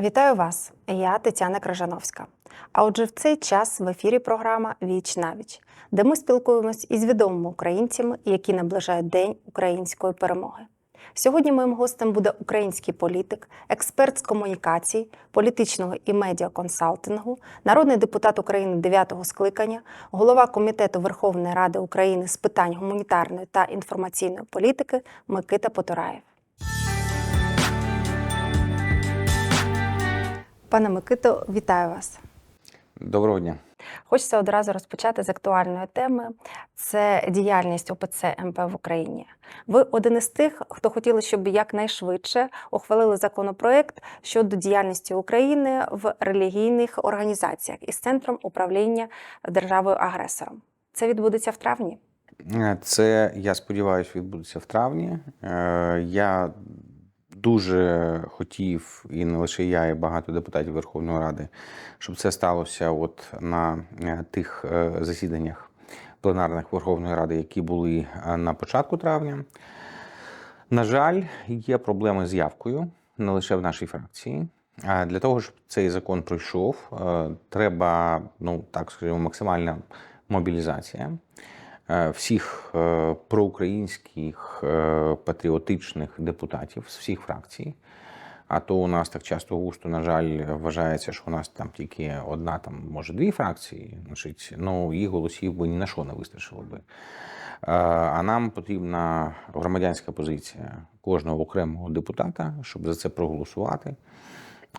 Вітаю вас! Я Тетяна Крижановська. А отже, в цей час в ефірі програма Віч на віч, де ми спілкуємось із відомими українцями, які наближають День української перемоги. Сьогодні моїм гостем буде український політик, експерт з комунікацій, політичного і медіаконсалтингу, народний депутат України 9-го скликання, голова комітету Верховної Ради України з питань гуманітарної та інформаційної політики Микита Потураєв. Пане Микито, вітаю вас. Доброго дня. Хочеться одразу розпочати з актуальної теми. Це діяльність ОПЦ МП в Україні. Ви один із тих, хто хотіли, щоб якнайшвидше ухвалили законопроект щодо діяльності України в релігійних організаціях із центром управління державою агресором. Це відбудеться в травні. Е, Це, я сподіваюся, відбудеться в травні. Е, Я дуже хотів, і не лише я, і багато депутатів Верховної Ради, щоб це сталося от на е, тих е, засіданнях пленарних Верховної Ради, які були е, на початку травня. На жаль, є проблеми з явкою не лише в нашій фракції. А для того, щоб цей закон пройшов, треба, ну так скажімо, максимальна мобілізація всіх е, проукраїнських е, патріотичних депутатів з всіх фракцій. А то у нас так часто густо, на жаль, вважається, що у нас там тільки одна, там може дві фракції. Значить, ну їх голосів би ні на що не вистачило би. Е, А нам потрібна громадянська позиція кожного окремого депутата, щоб за це проголосувати.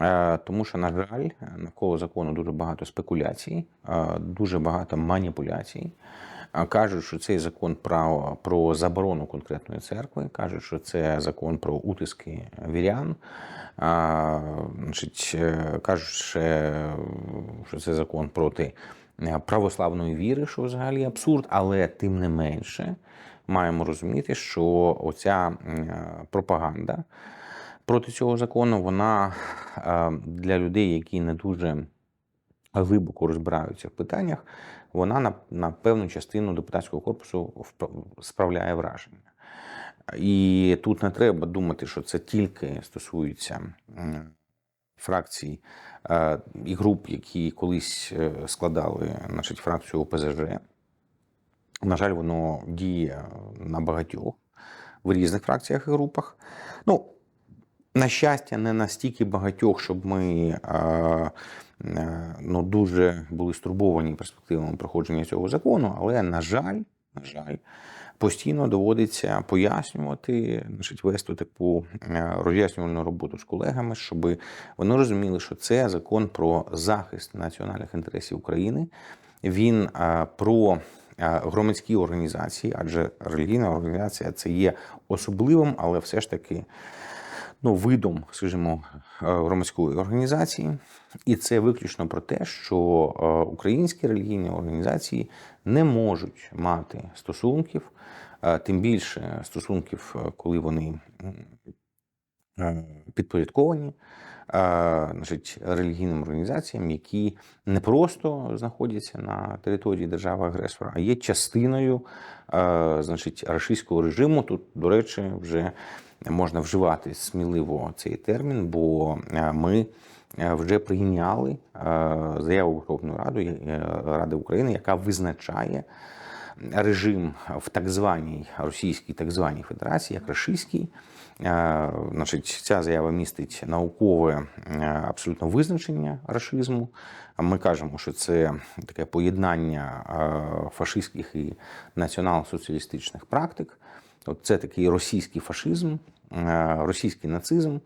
Е, Тому що, на жаль, навколо закону дуже багато спекуляцій, е, дуже багато маніпуляцій. Кажуть, що цей закон про, про заборону конкретної церкви, кажуть, що це закон про утиски вірян. А, значить, е, кажуть, що це закон проти е, православної віри, що взагалі абсурд, але тим не менше маємо розуміти, що оця пропаганда проти цього закону, вона е, для людей, які не дуже глибоко розбираються в питаннях, вона на, на певну частину депутатського корпусу справляє враження. І тут не треба думати, що це тільки стосується фракцій е, і груп, які колись е, складали значить, фракцію ОПЗЖ. На жаль, воно діє на багатьох в різних фракціях і групах. Ну, на щастя, не настільки багатьох, щоб ми е, ну, дуже були стурбовані перспективами проходження цього закону, але, на жаль, на жаль, постійно доводиться пояснювати, значить, вести таку е, роз'яснювальну роботу з колегами, щоб вони розуміли, що це закон про захист національних інтересів України. Він е, про громадські організації, адже релігійна організація це є особливим, але все ж таки ну, видом, скажімо, е, громадської організації, і це виключно про те, що е, українські релігійні організації не можуть мати стосунків, е, тим більше стосунків, коли вони підпорядковані значить, релігійним організаціям, які не просто знаходяться на території держави-агресора, а є частиною значить, рашистського режиму. Тут, до речі, вже можна вживати сміливо цей термін, бо е, ми е, вже прийняли е, заяву Верховної Ради, Ради України, яка визначає режим в так званій Російській так званій Федерації, як рашистський. Значить, ця заява містить наукове абсолютно визначення рашизму. Ми кажемо, що це таке поєднання фашистських і націонал-соціалістичних практик. От це такий російський фашизм, е, російський нацизм,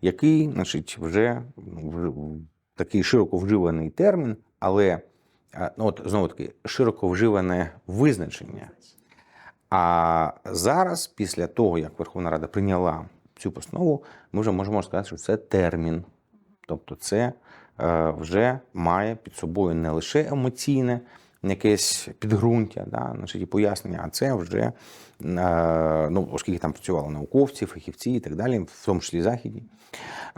який, значить, вже ну, такий широко вживаний термін, але е, ну, от знову таки широко вживане визначення. А зараз, після того, як Верховна Рада прийняла цю постанову, ми вже можемо сказати, що це термін. Тобто, це е, вже має під собою не лише емоційне якесь підґрунтя, да, значить, і пояснення, а це вже, е, ну, оскільки там працювали науковці, фахівці і так далі, в тому числі західні,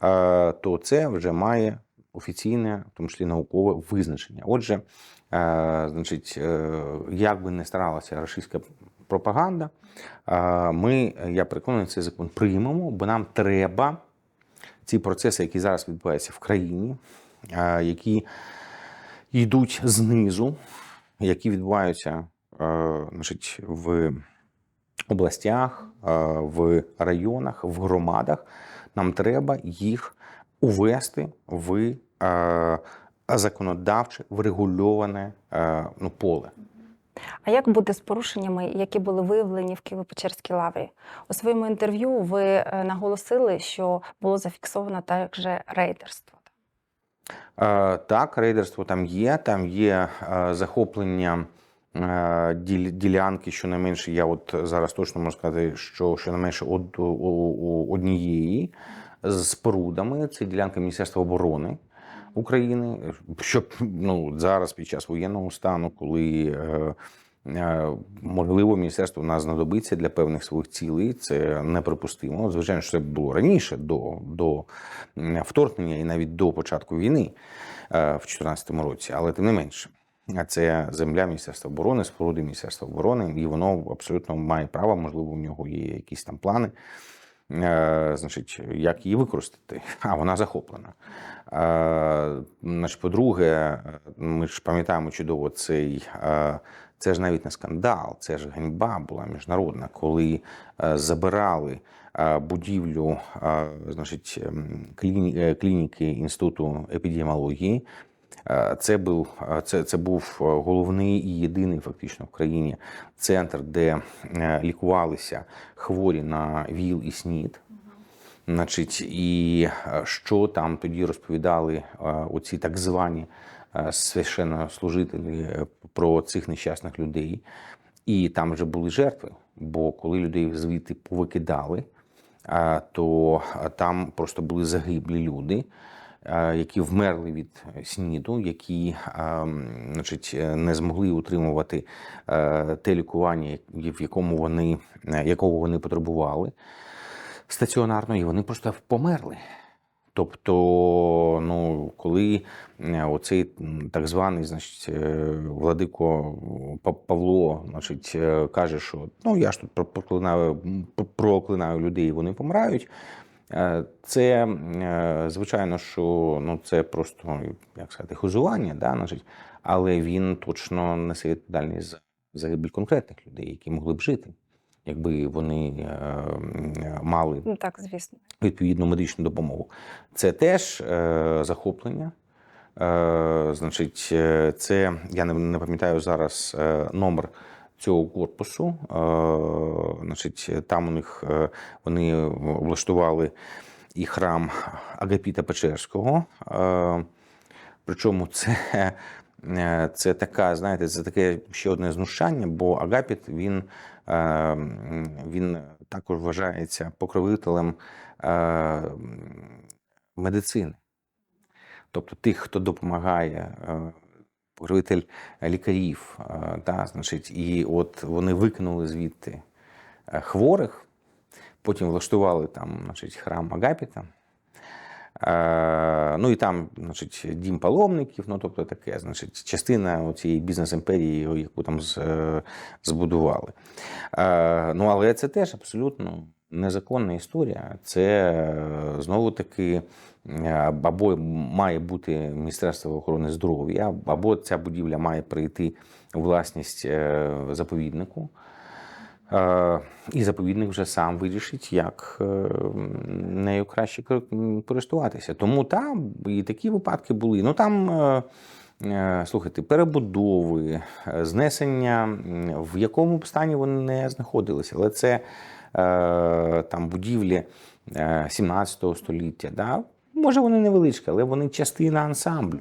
е, то це вже має офіційне, в тому числі наукове визначення. Отже, е, значить, як би не старалася російська пропаганда, ми, я переконаний, цей закон приймемо, бо нам треба ці процеси, які зараз відбуваються в країні, які йдуть знизу, які відбуваються е, значить, в областях, е, в районах, в громадах, нам треба їх увести в е, законодавче врегульоване ну, поле. А як бути з порушеннями, які були виявлені в Києво-Печерській лаврі? У своєму інтерв'ю ви наголосили, що було зафіксовано також рейдерство. Е, Так, рейдерство там є. Там є е, захоплення е, діл- ділянки, щонайменше, я от зараз точно можу сказати, що щонайменше однієї з спорудами. Це ділянка Міністерства оборони України. Щоб ну, зараз під час воєнного стану, коли можливо міністерство в нас знадобиться для певних своїх цілей, це неприпустимо. Звичайно, що це було раніше до, до вторгнення і навіть до початку війни е, в 2014 році, але тим не менше. А Це земля Міністерства оборони, споруди Міністерства оборони, і воно абсолютно має право, можливо, у нього є якісь там плани, е, значить, як її використати, а вона захоплена. Е, значить, по-друге, ми ж пам'ятаємо чудово цей. е, Це ж навіть не скандал, це ж ганьба була міжнародна, коли е, забирали е, будівлю е, значить, кліні- е, клініки Інституту епідеміології. Е, Це був, е, це, це був е, головний і єдиний фактично в країні центр, де лікувалися хворі на ВІЛ і СНІД. Значить, і що там тоді розповідали оці так звані священнослужителі про цих нещасних людей. І там вже були жертви. Бо коли людей звідти повикидали, то там просто були загиблі люди, які вмерли від сніду, які е, значить, е, не змогли утримувати е, те лікування, в якому вони, е, якого вони потребували стаціонарно, і вони просто померли. Тобто, ну, коли е, оцей так званий, значить, е, владико Па- Павло, значить, е, каже, що ну я ж тут про- проклинаю, проклинаю людей, вони помирають. Е, Це е, звичайно, що ну це просто як сказати, хизування, да, значить, але він точно несе відповідальність за загибель конкретних людей, які могли б жити, якби вони е, мали Ну так, звісно. відповідну медичну допомогу. Це теж е, захоплення. Е, значить, це я не, не пам'ятаю зараз е, номер цього корпусу. Значить, там у них е, вони облаштували і храм Агапіта Печерського. Причому це, е, це така, знаєте, це таке ще одне знущання, бо Агапіт він, е, він також вважається покровителем медицини. Тобто тих, хто допомагає, покровитель лікарів, та, значить, і от вони викинули звідти е, хворих, потім влаштували там значить, храм Агапіта. Е, Ну і там, значить, дім паломників, ну тобто таке, значить, частина цієї бізнес-імперії, яку там е, збудували. Ну, але це теж абсолютно незаконна історія. Це знову таки або має бути Міністерство охорони здоров'я, або ця будівля має прийти у власність е, заповіднику. Е, І заповідник вже сам вирішить, як е, нею краще користуватися. Тому там і такі випадки були. Ну там, е, е, слухайте, перебудови, е, знесення, в якому б стані вони не знаходилися, але це е, там будівлі е, 17 століття. Да? Може, вони невеличкі, але вони частина ансамблю.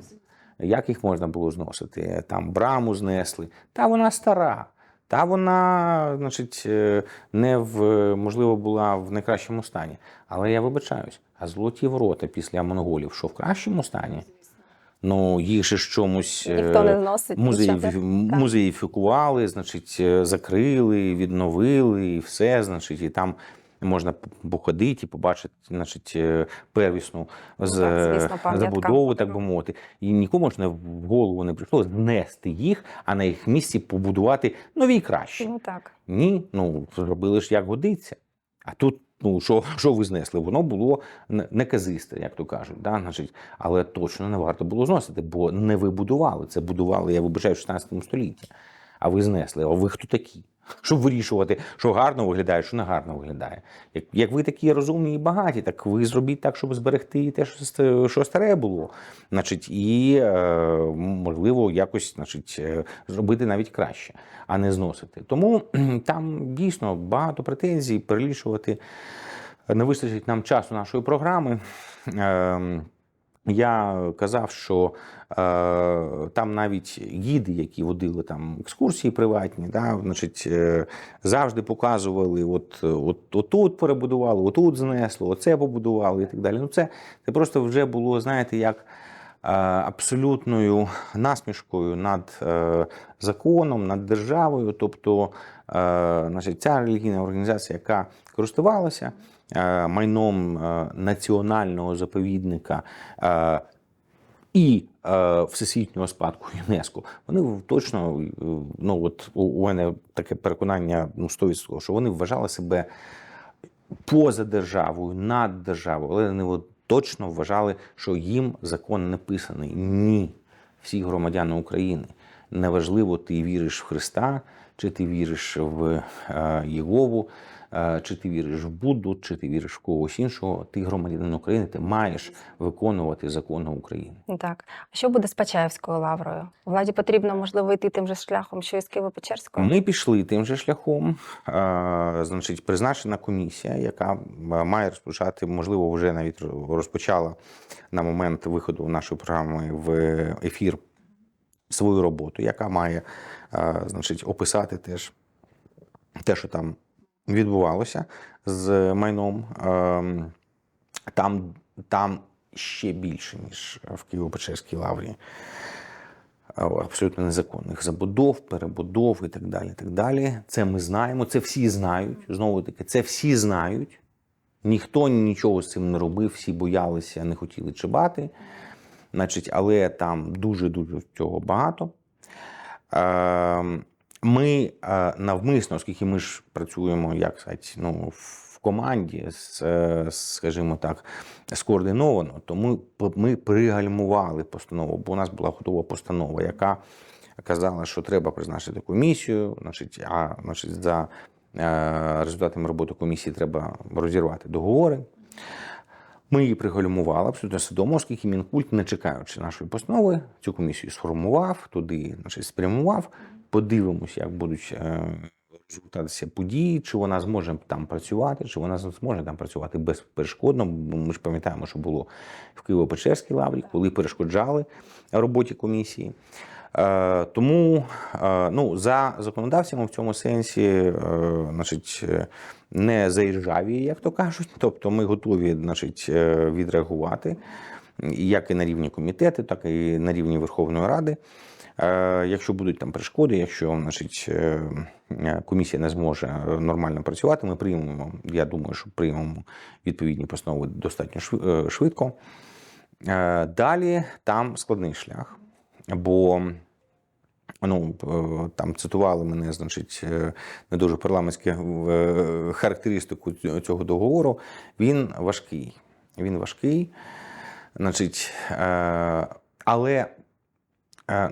Як їх можна було зносити? Там браму знесли, та вона стара. Та вона, значить, е, не в можливо була в найкращому стані. Але я вибачаюсь, а золоті ворота після монголів, що в кращому стані? Ну, їх же ж чомусь е, Ніхто не зносить. музеї, нічого. Так. музеїфікували, значить, е, закрили, відновили, і все, значить, і там можна походити і побачити, значить, е, первісну з, Так, звісно, е, забудову, так би мовити. І нікому ж не в голову не прийшло знести їх, а на їх місці побудувати нові і кращі. Ну так. Ні, ну зробили ж як годиться. А тут ну, що, що ви знесли? Воно було неказисте, як то кажуть. Да? Значить, але точно не варто було зносити, бо не ви будували. Це будували, я вибачаю, в 16 столітті. А ви знесли. А ви хто такі? Щоб вирішувати, що гарно виглядає, що не гарно виглядає. Як, як ви такі розумні і багаті, так ви зробіть так, щоб зберегти те, що, що старе було. Значить, і е, можливо якось значить, е, зробити навіть краще, а не зносити. Тому там дійсно багато претензій перелічувати. Не вистачить нам часу нашої програми. Ем, я казав, що е, там навіть гіди, які водили там екскурсії приватні, да, значить, е, завжди показували: от, от, отут перебудували, отут знесло, оце побудували і так далі. Ну, це, це просто вже було, знаєте, як е, абсолютною насмішкою над е, законом, над державою. Тобто, е, значить, ця релігійна організація, яка користувалася майном е, національного заповідника. е, і е, всесвітнього спадку ЮНЕСКО, вони точно е, ну от у, мене таке переконання ну 100%, що вони вважали себе поза державою, над державою, але вони точно вважали, що їм закон не писаний. Ні, всі громадяни України. Неважливо, ти віриш в Христа, чи ти віриш в е, Єгову, е, чи ти віриш в Будду, чи ти віриш в когось іншого. Ти громадянин України, ти маєш виконувати закони України. Так. А що буде з Почаївською лаврою? Владі потрібно, можливо, йти тим же шляхом, що і з Києво-Печерською? Ми пішли тим же шляхом. Е, Значить, призначена комісія, яка е, має розпочати, можливо, вже навіть розпочала на момент виходу нашої програми в ефір свою роботу, яка має е, значить, описати теж те, що там відбувалося з майном. Ем, Там, там ще більше, ніж в Києво-Печерській лаврі е, абсолютно незаконних забудов, перебудов і так далі. так далі. Це ми знаємо, це всі знають. Знову таки, це всі знають. Ніхто нічого з цим не робив, всі боялися, не хотіли чибати. Значить, але там дуже-дуже цього багато. Е, Ми е, навмисно, оскільки ми ж працюємо, як сказати, ну, в команді, е, скажімо так, скоординовано, то ми, ми пригальмували постанову, бо у нас була готова постанова, яка казала, що треба призначити комісію, значить, а значить, за е, результатами роботи комісії треба розірвати договори. Ми її пригальмували абсолютно свідомо, оскільки Мінкульт, не чекаючи нашої постанови, цю комісію сформував, туди значить, спрямував. Подивимося, як будуть е, результатися події, чи вона зможе там працювати, чи вона зможе там працювати безперешкодно. Бо Ми ж пам'ятаємо, що було в Києво-Печерській лаврі, коли перешкоджали роботі комісії. Е, тому е, ну, за законодавцями в цьому сенсі, значить, не заїжджаві, як то кажуть. Тобто ми готові значить, відреагувати як і на рівні комітету, так і на рівні Верховної Ради. Е, Якщо будуть там перешкоди, якщо значить, е, е, комісія не зможе нормально працювати, ми приймемо. Я думаю, що приймемо відповідні постанови достатньо швидко. Далі там складний шлях, бо ну, там цитували мене, значить, не дуже парламентську е, характеристику цього договору. Він важкий. Він важкий. Значить, але,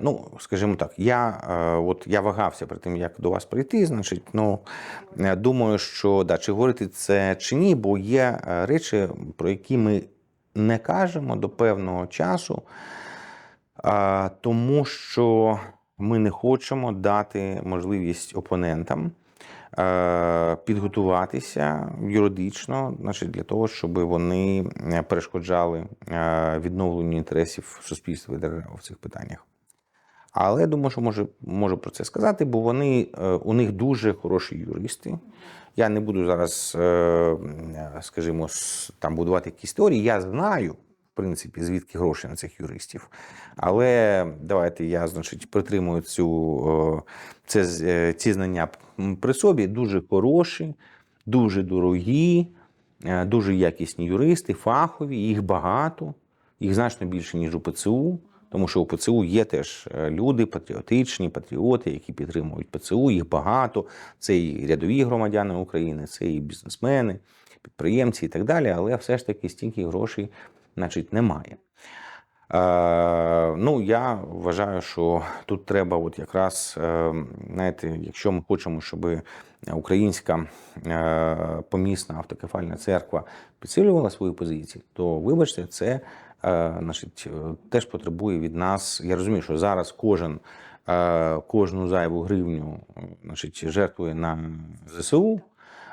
ну, скажімо так, я, е, от, я вагався перед тим, як до вас прийти. Значить, ну, е, думаю, що да, чи говорити це чи ні, бо є е, речі, про які ми не кажемо до певного часу, е, тому що ми не хочемо дати можливість опонентам е, підготуватися юридично, значить, для того, щоб вони е, перешкоджали е, відновленню інтересів суспільства в цих питаннях. Але думаю, що можу, можу про це сказати, бо вони е, у них дуже хороші юристи. Я не буду зараз, е, скажімо, там будувати якісь теорії. Я знаю, в принципі, звідки гроші на цих юристів. Але давайте я, значить, притримую цю, це, е, ці знання при собі. Дуже хороші, дуже дорогі, дуже якісні юристи, фахові, їх багато, їх значно більше, ніж у ПЦУ. Тому що у ПЦУ є теж е, люди патріотичні, патріоти, які підтримують ПЦУ. Їх багато. Це і рядові громадяни України, це і бізнесмени, підприємці і так далі, але все ж таки стільки грошей значить, немає. Е, ну, я вважаю, що тут треба, от якраз, е, знаєте, якщо ми хочемо, щоб українська е, помісна автокефальна церква підсилювала свої позиції, то вибачте, це значить, теж потребує від нас. Я розумію, що зараз кожен кожну зайву гривню значить, жертвує на ЗСУ,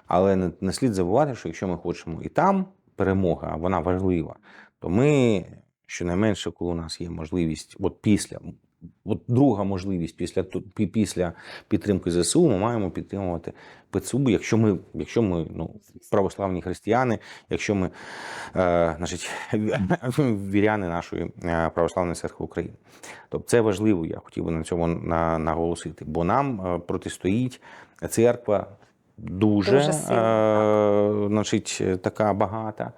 але не слід забувати, що якщо ми хочемо і там перемога, вона важлива, то ми щонайменше, коли у нас є можливість, от після, от друга можливість після після підтримки ЗСУ, ми маємо підтримувати ПЦУ, якщо ми, якщо ми ну, православні християни, якщо ми е, значить, віряни нашої е, православної церкви України. Тобто це важливо, я хотів би на цьому наголосити, бо нам е, протистоїть церква дуже, Дуже сильно, е, значить, така багата,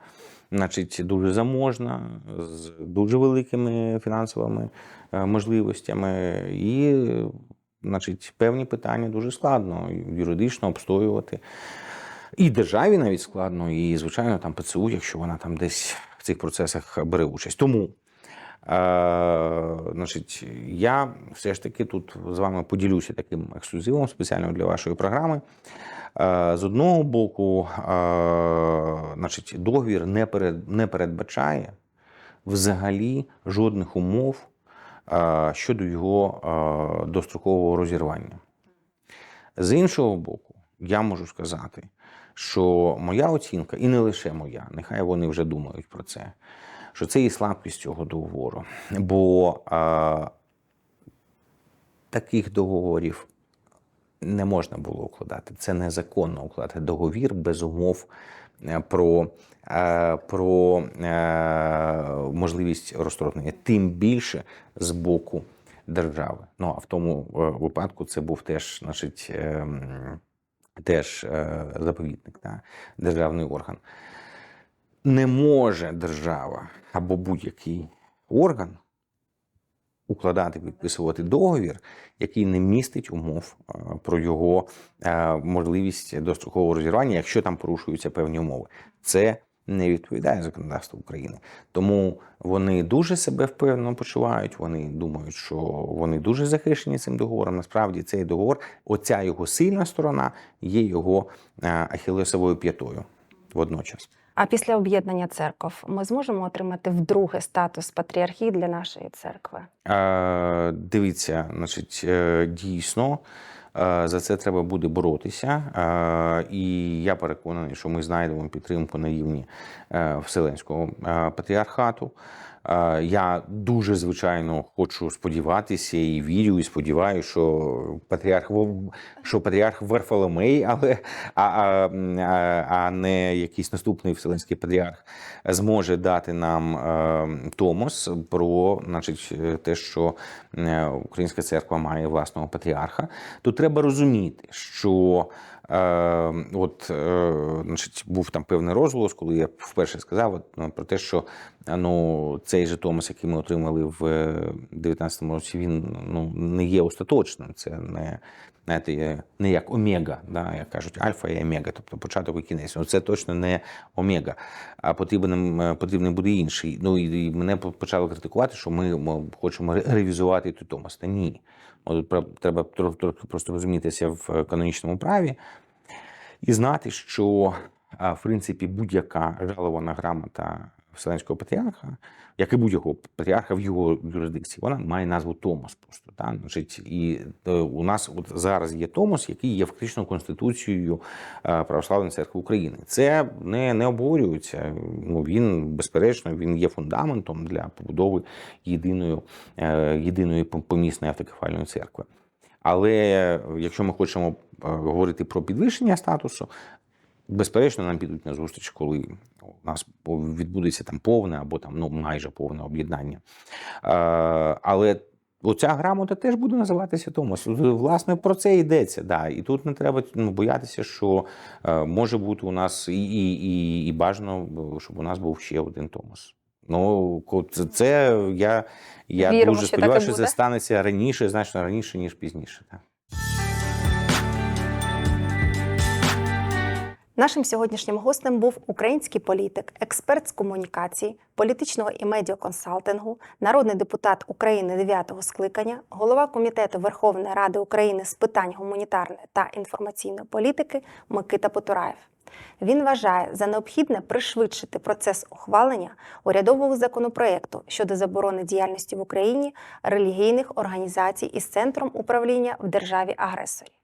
значить, дуже заможна, з дуже великими фінансовими е, можливостями, і значить, певні питання дуже складно юридично обстоювати. І державі навіть складно, і, звичайно, там ПЦУ, якщо вона там десь в цих процесах бере участь. Тому Е, значить, я все ж таки тут з вами поділюся таким ексклюзивом спеціально для вашої програми. Е, з одного боку, е, значить, договір не, перед, не передбачає взагалі жодних умов е, щодо його е, дострокового розірвання. З іншого боку, я можу сказати, що моя оцінка, і не лише моя, нехай вони вже думають про це, що це і слабкість цього договору. Бо а, таких договорів не можна було укладати. Це незаконно укладати договір без умов е, про, е, про е, можливість розторгнення, тим більше з боку держави. Ну а в тому випадку це був теж, значить, теж заповідник, та, державний орган. Не може держава або будь-який орган укладати, підписувати договір, який не містить умов е, про його е, можливість дострокового розірвання, якщо там порушуються певні умови. Це не відповідає законодавству України. Тому вони дуже себе впевнено почувають. Вони думають, що вони дуже захищені цим договором. Насправді цей договор, оця його сильна сторона, є його е, ахілесовою п'ятою водночас. А після об'єднання церков ми зможемо отримати вдруге статус патріархії для нашої церкви. Е, Дивіться, значить, е, дійсно. е, За це треба буде боротися, і я переконаний, що ми знайдемо підтримку на рівні е, Вселенського патріархату. Е, Я дуже звичайно хочу сподіватися і вірю, і сподіваюся, що патріарх що патріарх Варфоломей, але а, а, а, не якийсь наступний вселенський патріарх зможе дати нам е, томос про значить, те, що е, Українська церква має власного патріарха. Тут треба розуміти, що от, е, значить, був там певний розголос, коли я вперше сказав от, ну, про те, що е, ну, цей же томос, який ми отримали в 2019 році, він ну, не є остаточним. Це не, знаєте, не як омега, да, як кажуть, альфа і омега, тобто початок і кінець. Ну, це точно не омега, а потрібен, е, потрібний буде інший. Ну і, мене почали критикувати, що ми хочемо ревізувати той Томас. Та ні. От треба просто розумітися в е, канонічному праві і знати, що в принципі будь-яка жалована грамота Вселенського патріарха, як і будь-якого патріарха в його юрисдикції, вона має назву Томос просто. Та? Значить, і е, у нас от зараз є Томос, який є фактично конституцією е, Православної церкви України. Це не, не обговорюється. Ну, він, безперечно, він є фундаментом для побудови єдиної, е, єдиної помісної автокефальної церкви. Але якщо ми хочемо говорити про підвищення статусу, безперечно, нам підуть на зустріч, коли у нас відбудеться там повне або там ну майже повне об'єднання. Е, Але оця грамота теж буде називатися Томос. Власне, про це йдеться. Да. І тут не треба ну, боятися, що е, може бути у нас і, і, і, і бажано, щоб у нас був ще один Томос. Ну, це, це я, я Віримо, дуже що сподіваюся, що буде. це станеться раніше, значно раніше, ніж пізніше. Так. Нашим сьогоднішнім гостем був український політик, експерт з комунікації, політичного і медіаконсалтингу, народний депутат України 9-го скликання, голова комітету Верховної Ради України з питань гуманітарної та інформаційної політики Микита Потураєв. Він вважає за необхідне пришвидшити процес ухвалення урядового законопроекту щодо заборони діяльності в Україні релігійних організацій із центром управління в державі-агресорі.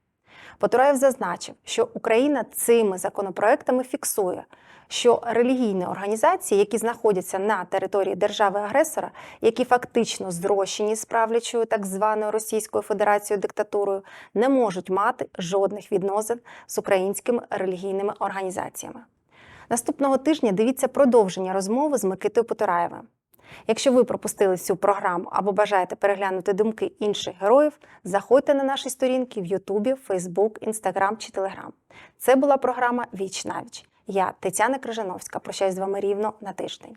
Потураєв зазначив, що Україна цими законопроектами фіксує, що релігійні організації, які знаходяться на території держави-агресора, які фактично зрощені з правлячою так званою Російською Федерацією диктатурою, не можуть мати жодних відносин з українськими релігійними організаціями. Наступного тижня дивіться продовження розмови з Микитою Потураєвим. Якщо ви пропустили цю програму або бажаєте переглянути думки інших героїв, заходьте на наші сторінки в Ютубі, Фейсбук, Інстаграм чи Телеграм. Це була програма Віч навіч. Я Тетяна Крижановська. Прощаюсь з вами рівно на тиждень.